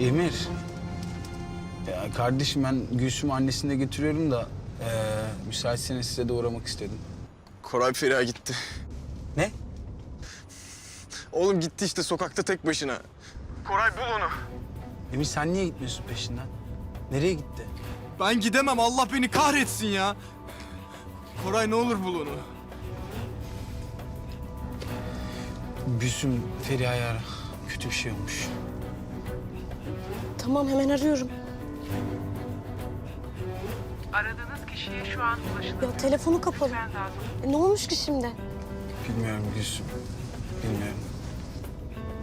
Emir. Ya kardeşim ben Gülsüm annesini de getiriyorum da eee müsaitseniz size de uğramak istedim. Koray Feriha gitti. Ne? Oğlum gitti işte sokakta tek başına. Koray bul onu. Emir sen niye gitmiyorsun peşinden? Nereye gitti? Ben gidemem Allah beni kahretsin ya. Koray ne olur bul onu. Gülsüm Feriha'yı ara. Kötü bir şey olmuş. Tamam hemen arıyorum. Aradığınız kişiye şu an ulaşılamıyor. Ya telefonu kapalı. Lütfen daha sonra. E, ne olmuş ki şimdi? Bilmiyorum Gülsüm. Bilmiyorum.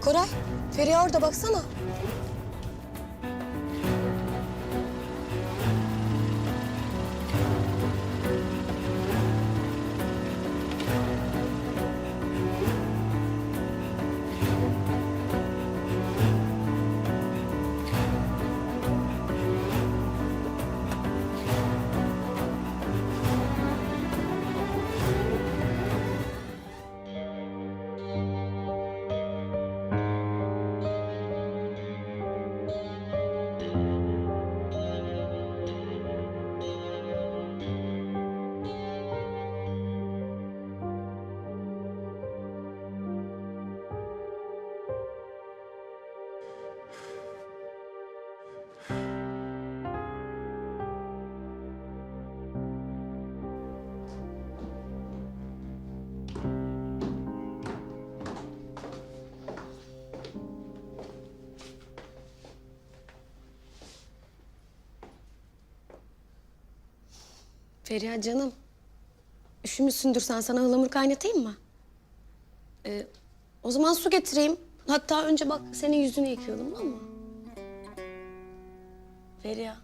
Koray, Feriha orada baksana. Feriha canım. Üşümüşsündür sen sana ıhlamur kaynatayım mı? Ee, o zaman su getireyim. Hatta önce bak senin yüzünü yıkayalım tamam mı? Feriha.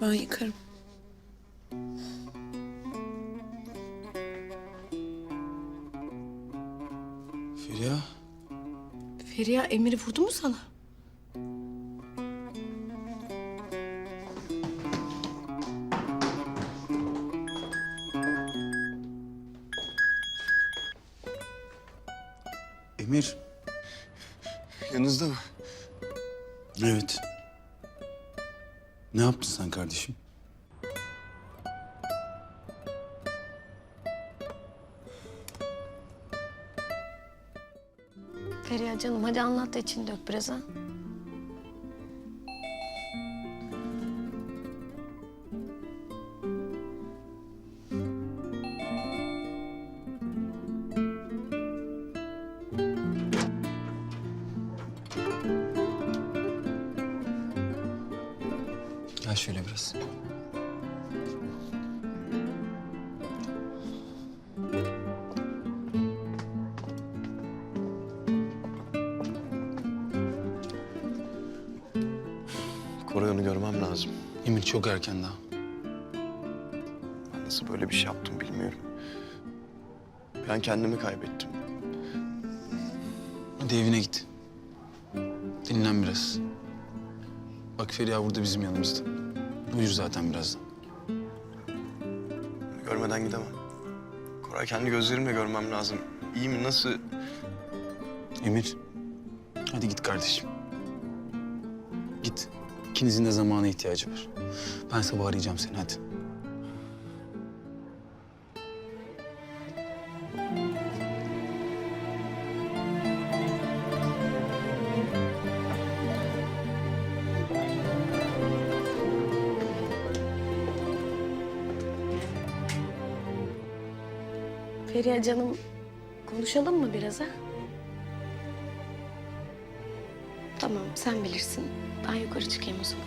Ben yıkarım. Feriha. Feriha Emir'i vurdu mu sana? Emir. Yanınızda mı? Evet. Ne yaptın sen kardeşim? Feriha canım hadi anlat da için dök biraz ha. Gel şöyle biraz. Koray onu görmem lazım. Emir çok erken daha. Ben nasıl böyle bir şey yaptım bilmiyorum. Ben kendimi kaybettim. Hadi evine git. Dinlen biraz. Bak Feriha burada bizim yanımızda. Uyur zaten birazdan. Görmeden gidemem. Koray kendi gözlerimle görmem lazım. İyi mi nasıl? Emir. Hadi git kardeşim. Git. İkinizin de zamana ihtiyacı var. Ben sabah arayacağım seni hadi. Feriha canım konuşalım mı biraz ha? Tamam sen bilirsin. Ben yukarı çıkayım o zaman.